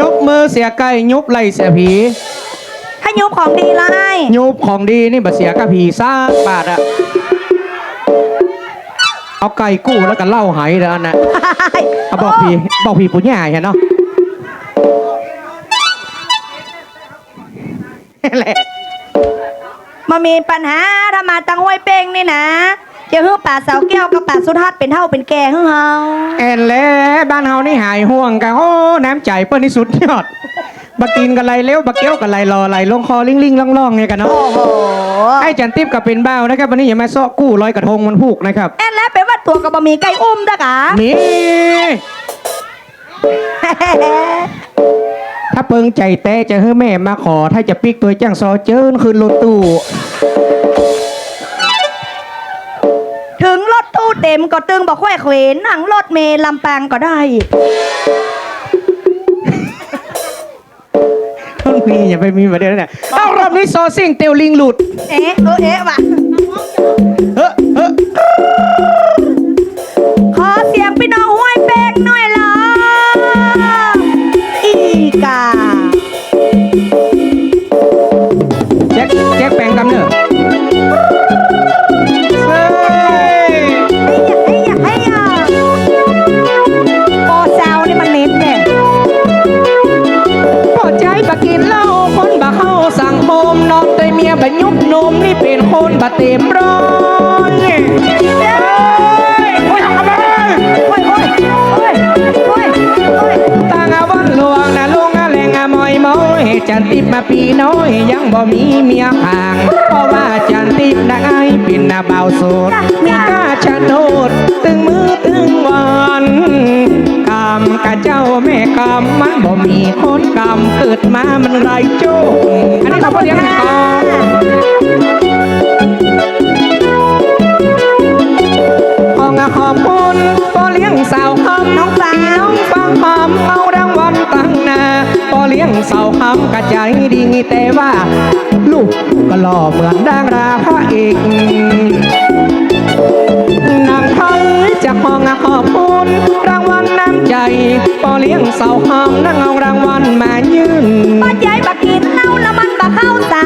ยกมือเสียไก่ยุบไหลเสียผีให้ยุบของดีละไอ้ยุบของดีนี่บัเสียกับผีซ่าบาทอะเอาไก่กู้แล้วก็เล่าไหายแล้วนะเอาบอกผีบอกผีปุญญาเห็นเนาะแหละมามีปัญหาถ้ามาตังห้วยเป้งนี่นะ จะฮื้อป่าเสาแก้วกับป่าสุทัศน์เป็นเท่าเป็นแก่ฮื้อเฮาแอนแหล้บ้านเฮานี่หายห่วงกันโอ้น้ำใจเปิ้นนี่สุดยอดบักกินกันไรเลี้ยวบักเกี้ยวกันไรรอไรลงคอลิงลิงล่องล่องเนี่ยกันเนาะโอ้โหไอ้จันทิพย์กับเป็นเบ้านะครับวันนี้อย่ามาซ้อกู้ลอยกระทงมันผูกนะครับแอนแล้วเป็นว่าตัวกับบะหมี่ไก่อุ้มนะกะนี่ถ้าเปิงใจแต้จะให้แม่มาขอ ถ้าจะปิกตัวจ้างซอเจิ้นคืนรถตู้ เต็มก็ตึงบอกแควเขวนหนังรถเมล์ลำปางก็ได้ต้องมีอย่าไปมีประเด็นเนี่ยเอารอบนี้ซอซิ่งเตียวลิงหลุด เอ๊ะเออเอ๊ะว่ะ เฮ้อ เต็มร้อย จันติมาปีน้อยยังบ่มีเมียห่าง เพราะว่าจันตินะไอเป็นนาเบาโสดมีกล้าชะโนดตึงมือตึงวันกรรมกะเจ้าแม่กรรมมันบ่มีคนกรรมเกิดมามันไรโจ้อันนี้เขาเรียกก่อนข องอาขอบคุณพ่อเลี้ยงสาวคำน้องสาวน้องฟังคำเอารางวัลตั้งนาพ่อเลี้ยงสาวคำกระใจดีแต่ว่า ลูกก็หล่อเหมือนดาราพระเอกนางไทยจะของขอบคุณรางวัลน้ำใจพ่อเลี้ยงสาวคำนั่งเอารางวัลมายื่นปัจจัยบักกินเน่าล้วมันบักเข้าสั่ง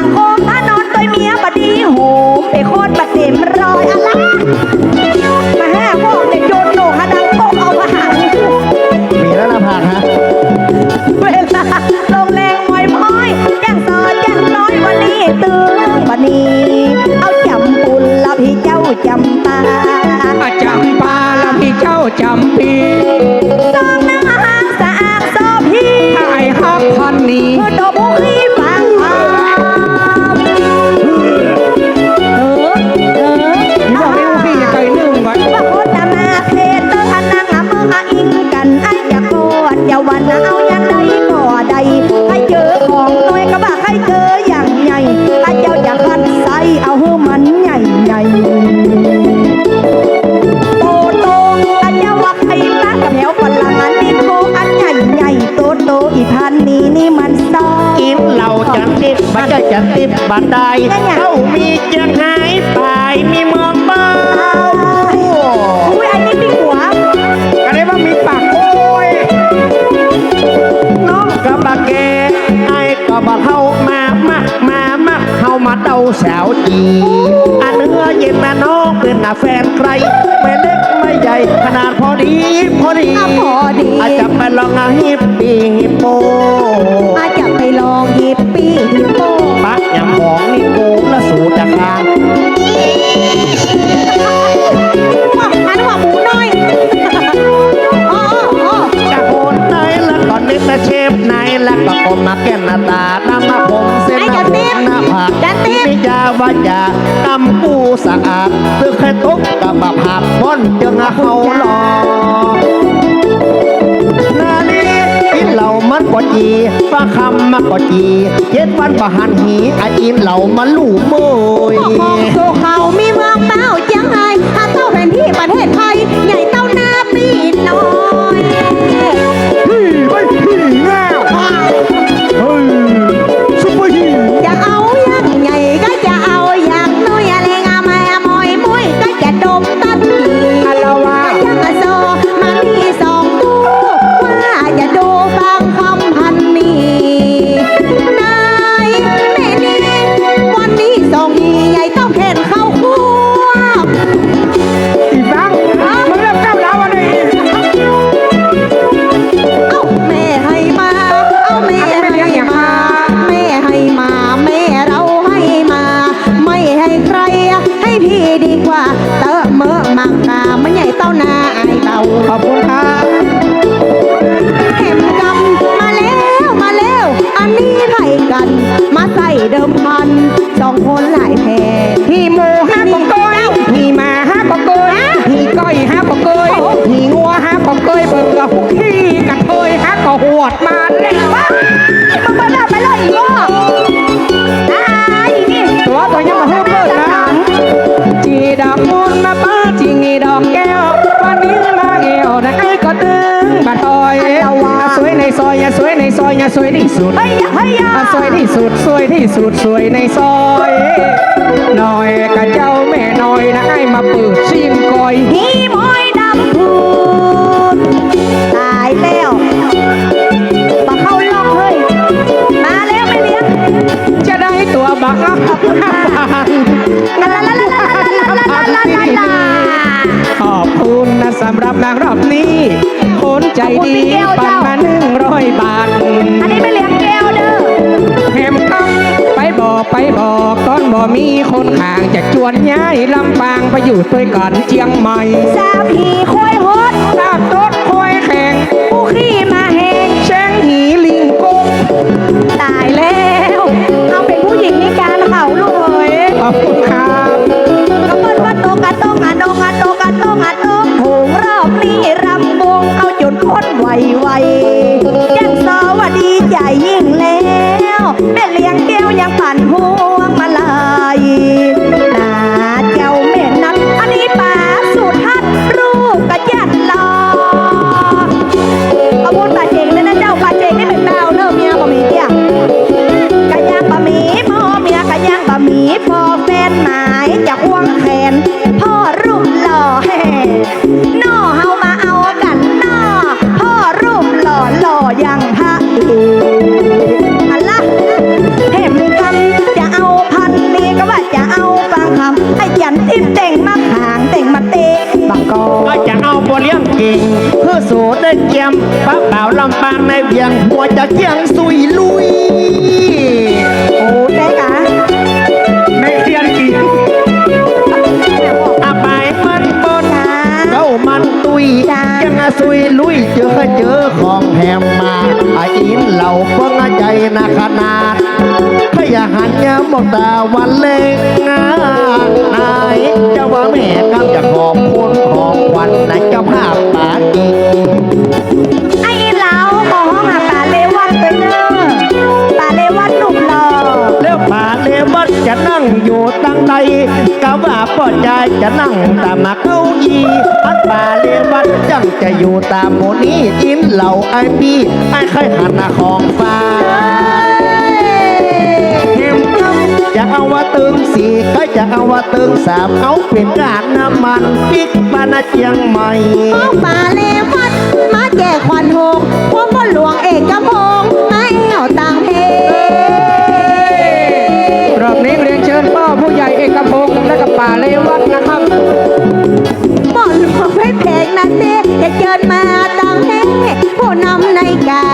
ตึงวันนี้เอาจำปุลละพี่เจ้าจำปาอาจำปาละพี่เจ้าจำปี พอดีอะพอดี อาจจะไปลองอาฮิปปี้ฮิปโปอาจจะไปลองหยิบปีหยิบโป้ปักอย่างของนี่โกงและสูจะคางว่าอันว่าหมูน้อยอ๋ออ๋อจะโคนไหนแล้วก็นึกนะเชฟไหนแล้วก็กลมมาแก้มหน้าตาดำมาผมเส้นหน้าผมหน้าผากนิยาว่าอย่าตำปูสะอาดตึกให้ตกกับมาผักม่อนจึงเฮา จีฟ้าคำมากอจีเจ็ดวันประหันหีอาอินเหล่ามาลู่โมยมองโซเขามีเมืองเต้าเจียงไฮ้ถ้าเต้าแผนที่ประเทศไทย ใหญ่เต้าหน้าปีน้อย อยอย่าสวยในซอยอย่าสวยที่สุดเฮ้ยอย่าเฮ้ยอย่าอะสวยที่สุดสวยที่สุดสวยในซอยหน่อยกับเจ้าแม่หน่อยนะไอ้มาเปิดซีนกอยฮีมอยดำพูดตายแล้วมาเข้าล็อกเฮ้ยมาแล้วไม่เลี้ยงจะได้ตัวบักอะลาลาลาลาลาลาลาลาลาลาขอบคุณนะสำห รับนางรอบนี้คนใจดีปันมาหนึ่งร้อยบาท อันนี้ไม่เลี้ยงแก้วเด้อแหมต้องไปบอกไปบอกตอนบ่มีคนข้างจะจวนย้ายลำปางไปอยู่ด้วยกันเจียงใหม่สาผีค่อยหอ อกอันละเห็มคำจะเอาพันนี้ก็ว่าจะเอาฟังคำไอ้ยันทิมเต่งมาหางเต่งมาเตะบังกอก็จะเอาบเลี้ยงเก่งเพื่อสูดได้เกียมป้าเปล่าลำปางในเวียงหัวจะเจียงสุยลุย ตาวันเล็กนะนายเจ้าว่าแม่กำจะขอบคุณของวัญในเจ้าภาพปากีไอ้เหลาขอห้องหาป่าเลวันไปเนอป่าเลวันหนุ่มหล่อแล้วป่าเลวัดจะนั่งอยู่ตั้งใดกะว่าป่อใจจะนั่งตามมาเก้าอี้อันป่าเลวัดจังจะอยู่ตามโมนี้อินเหล่าไอปีไอเคยหันหน้าของฟ้า จะเอาว่าตึงสี่ก็จะเอาว่าตึงสามเอาเป็นกาดน้ำมันปิกปานาเจียงใหม่ห้องป่าเลวัดมาแจกควันหกพวกพ่อหลวงเอกพงษ์มาแอวต่างเพรอบนี้เรียนเชิญพ่อผู้ใหญ่เอกพงศ์และกับป่าเลวัตนะครับหมอนหลวงไม่แพงนะเต้จะเจิญมาต่างเพผู้นำในกา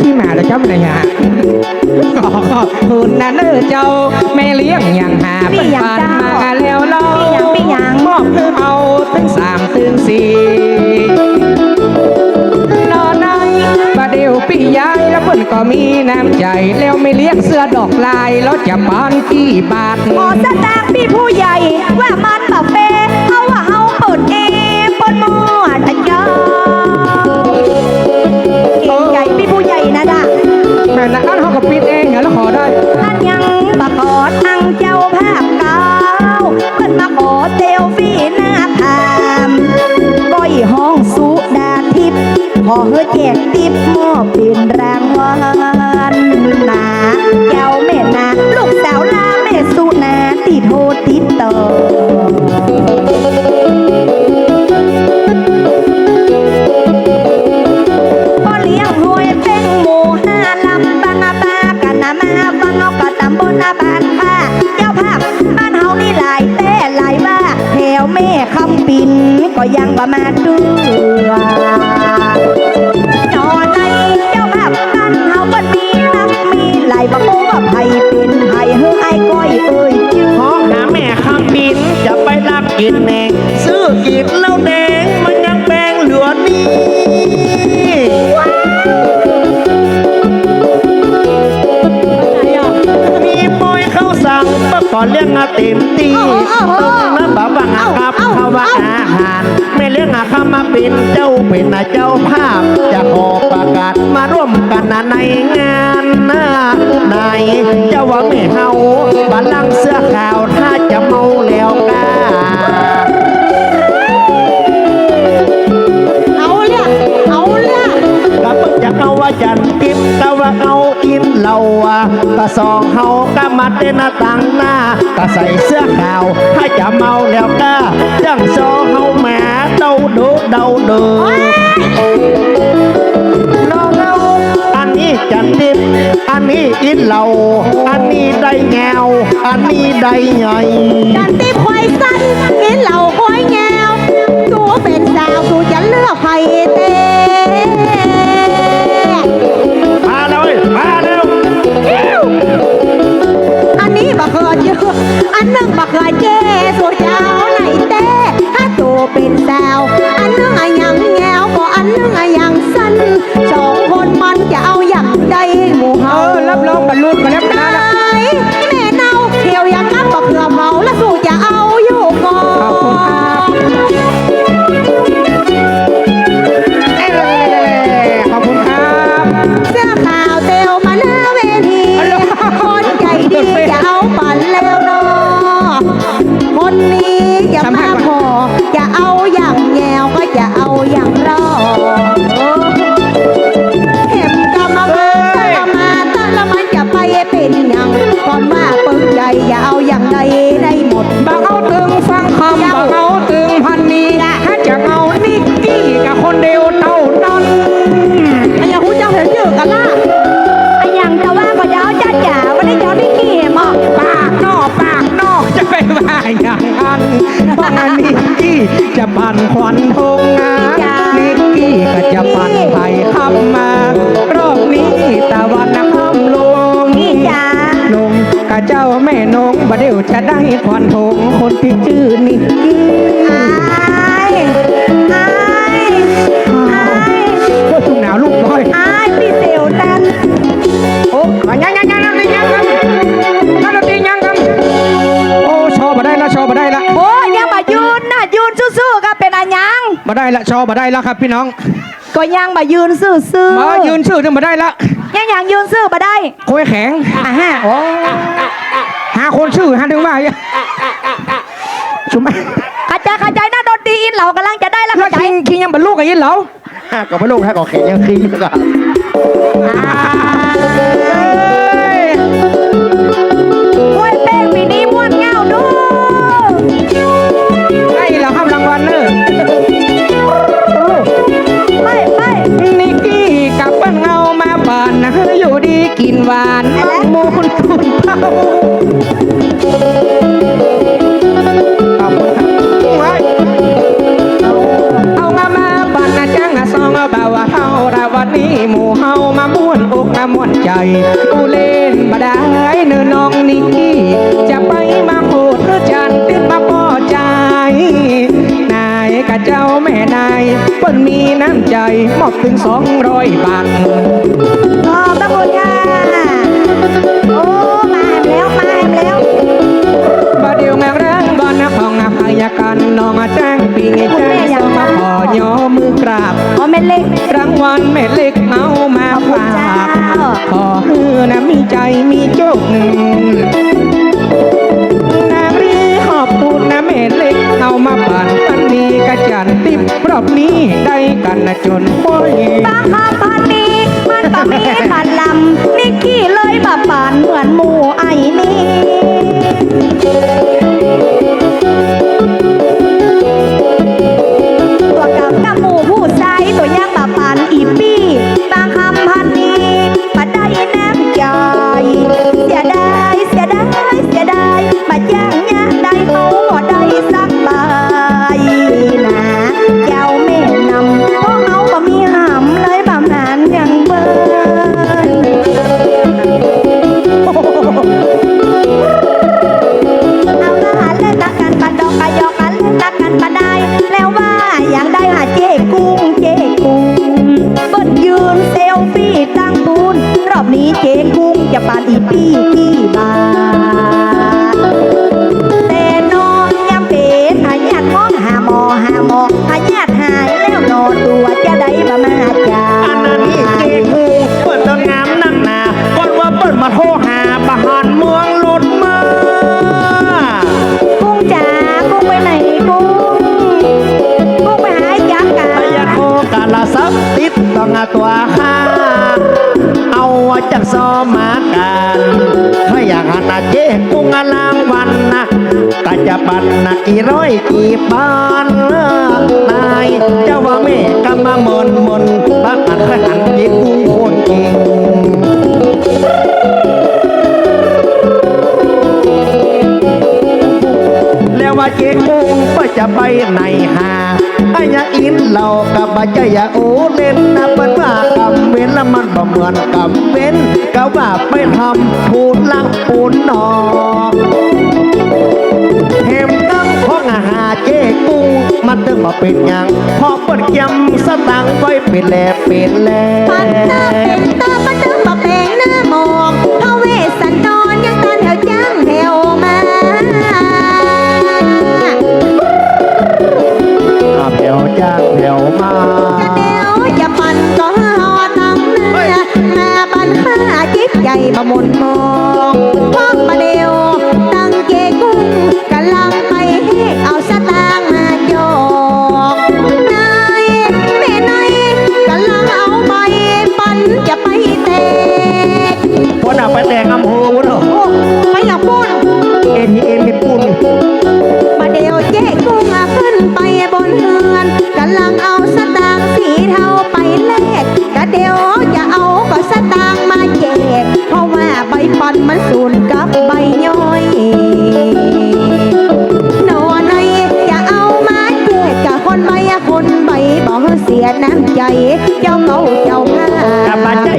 ขี้หมาแล้วจำเลยฮะขอบคุณนะเนอเจ้าไม่เลี้ยงอย่างหาเป็นพันมาแล้วเราไม่ยังมอบเพิ่มเอาตั้งสามตื่นสี่นอนในบาเดียวปียายแล้วมันก็มีน้ำใจแล้วไม่เลี้ยงเสื้อดอกลายแล้วจะปอนกี่บาทขอแสดงพี่ผู้ใหญ่ว่ามันแบบเปเอาว่าเฮาเปิดเอ งอาเต็มตีเอาเอาเอาตึงนั้นบอกว่าอาครับเขาว่าอาหารไม่เลี้ยงอาคำมาเป็นเจ้าเป็นอาเจ้าภาพ จะขอประกาศมาร่วมกันนะในงานนะในเจ้าว่าไม่เฮาบัลลังเสื้อขาวถ้าจะเมาแล้วกาเอาเลยเอาเลยก็เพิ่งจะเอาว่าจันทิพย์ก็ว่าเอาอินเหล่าอะก็สองเฮาก็มาเต้นหน้าต่างหน้า ก็ใส่เสื้อขาวถ้าจะเมาแล้วก็จังสองเฮาแหมาเดาดูเดาเดือน้องเอาอันนี้จันทิพย์อันนี้อินเหล่าอันนี้ได้แงวอันนี้ได้ใหญ่จันติควายสั้นกินเหล่าควายแงวตัวเป็นสาวตัวจะเลือกไผ่เต้ อันนึ่งบักเคยเจ้สุดยา เจ้าแม่นงบ่เดี๋ยวจะได้ควันทงคนที่ชื่อนิกกี้อายอายอายโอ้ทุ่งหนาวลูกน้อยไอายพี่เซลตันโอ้ยังยังยังยังยังยังกันนั่นตียังกันโอ้ชอบ่ได้ละชอบ่ได้ละโอ้ยังมายืนน่ะยืนสู้ๆก็เป็นอันยังบ่ได้ละชอบ่ได้ละครับพี่น้อง ก็ยังมายืนซื่อๆมายืนชื่อถึงบ่ได้ละยังยังยืนซื่อมาได้โคุยแข็งอะฮะโอ้ คนชื่อหาดึงมาชุมกระจายกระจายหน้าดนตรีอินเรากำลังจะได้แล้วแล้กวระจาคิยงคิงยังบรรลุกับยินเหรอก็ไม่รู้ถ้าก็แข็งยังคืนก็ม แจ้งปีแจ้งมาขอย่อมือกราบอ๋อเม็ดเล็กรางวัลแม่เล็กเอามาฝากขอเฮือนะมีใจมีโชคหนึ่งนางรีขอบคุณนะแม่เล็กเอามาปั่นอันนี้กระจันติบรอบนี้ได้กันนะจนห้อยบางคำพันนี้มันก็มีขันลำนี่ขี้เลยบาปานเหมือนหมูไอ้นี่ตัว เจ๊กุ้งลางวันนะก็จะปันนะกี่ร้อยกี่ปานนายเจ้าว่าแม่กำมามนมนบักอันเคยหันเจ๊กุ้งคนเก่งแล้วว่าเจ๊กุ้งก็จะไปไหนหา อ้ยาอินเรากับบัจยาโอเล่นนะเปิ้นว่ากำเว้นล้วมันบ่เหมือนกำเว้นก็ว่าไปทำพูดลักปูนนอเห็มตั้งของอาหาเจ๊กุ้งมันตึงมาเป็นยังพอเปิดยำสตังค์ไว้เป็นแลเป็นแลปันตาเป็นตาปันตา จิตใจมาหมุนมอ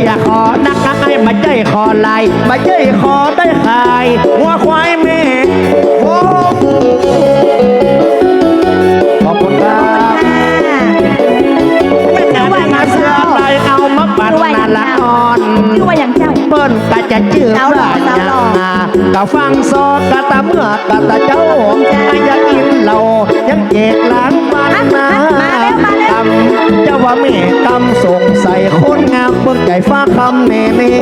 อยาขอนักกักไอ้บัจใจคอลายบัจใจคอได้ขายหัวควายแม่โอ้ขอบคุณครับไม่นานมาเสื้อลายเอามาปั่นนาละอ่อนชื่อว่าอย่างเจ้า เปิ้นกะจะจื้อว่าอย่างนา กะฟังซอกะตะเมื่อกะตะเจ้าอายากินเหล้ายังเจกล้างบ้านนามาแล้วมาแล้วกำเจ้าว่าแม่กำสงใส่คนงามเบิ่งใจฟ้าคำแน่แน่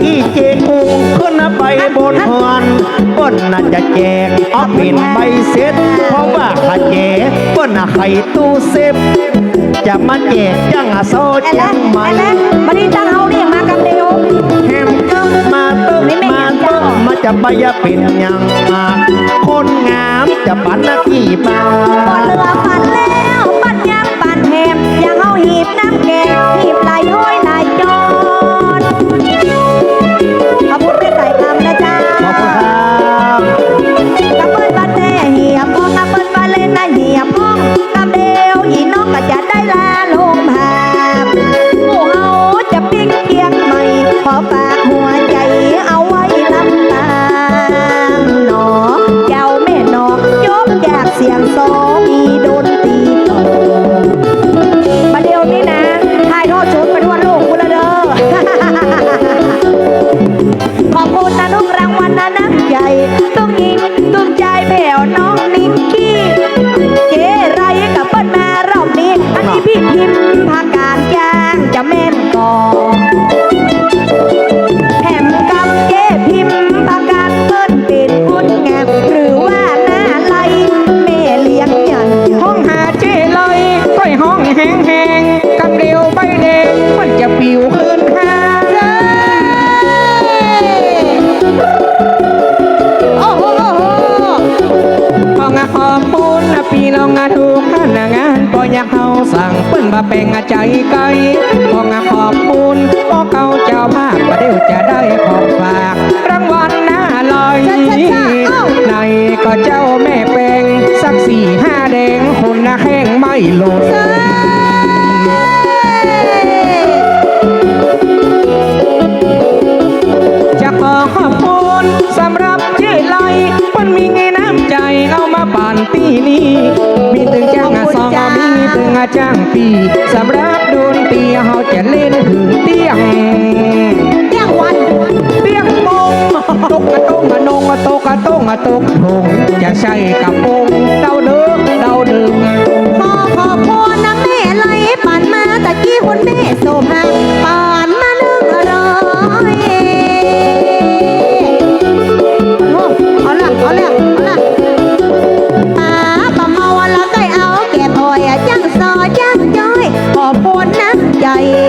กี้เจกุงขึ้นนะไปบนหอนเปิ้นน่ะจะแจกเอาเป็นใบเสร็จเพราะว่าขาแจกเปิ้นน่ะไข่ตู้เซฟจะมาแจกจังอะโซแอนจังใหม่แอนแล้วบันนี้ตั้งเฮาเรียกมากับเดียวแฮมตึ้งมาตึ้งมาตึ้งมาจะใบยะเป็นยังมาคนงามจะปันนาทีบาบ่เรือปันแล้วปันยังปันแหมยังเฮาหีบน้ำแกงหีบลายห้อยลายจอ แหงใจไกลของขอบบุญพอเก่าเจ้าภาพประเดี๋ยวจะได้ของฝากรางวัลหน้าลอยในก็เจ้าแม่แปลงสักสี่ห้าแดงคนละแข้งไม่หลุด จ้างปีสำหรับดนตรีเขาจะเล่นถึงเตี้ยงเตี้ยงวันเตี้ยงมงตกกระตงกระนงตกกระตงกระตกทงจะใช่กระปงเดาเดิมเดาเดิมพอขอพรนะแม่เลยปั่นมาตะกี้คนแม่โสหาปั่น baik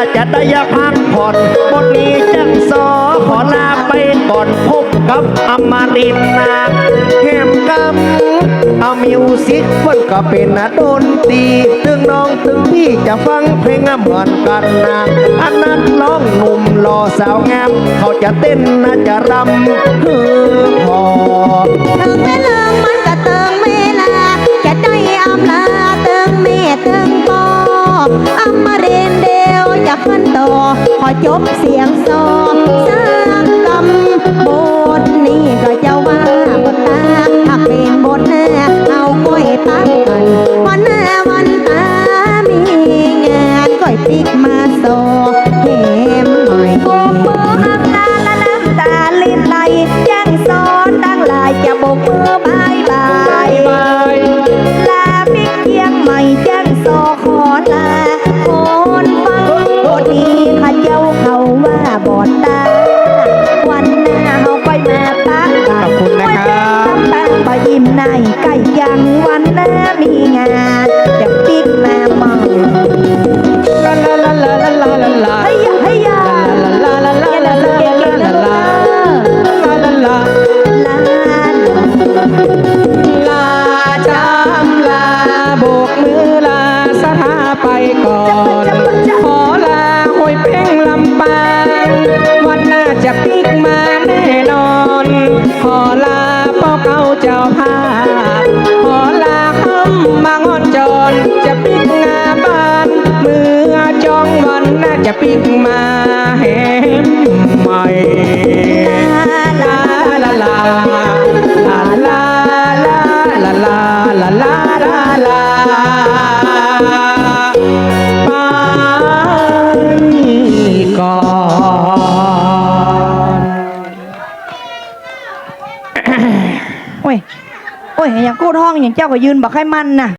ก็จะได้พักผ่อนบนนี้จังสอขอลาไปก่อนพบกับอมรินนาแฮมกำเอามิวสิกมันก็เป็นนดนตรีตึงน้องตึงพี่จะฟังเพลงเหมือนกันนะอันนั้นร้องหนุ่มรอสาวงาม เขาจะเต้นนะจะรำคือพอเติมเติงมันก็เติมเมลาจะได้อำลาเติมเมเติม อมาเรนเดียวอยากมันต่อพอจบเสียงซอ ขอลาป้อเก่าเจ้าพาพขอลาคำมางอนจอนจะปิกงาบ้าน มือจองวันน่าจะปิกมาแหมใหม่ พูดห้องอย่างเจ้าก็ยืนบอกให้มันน่ะ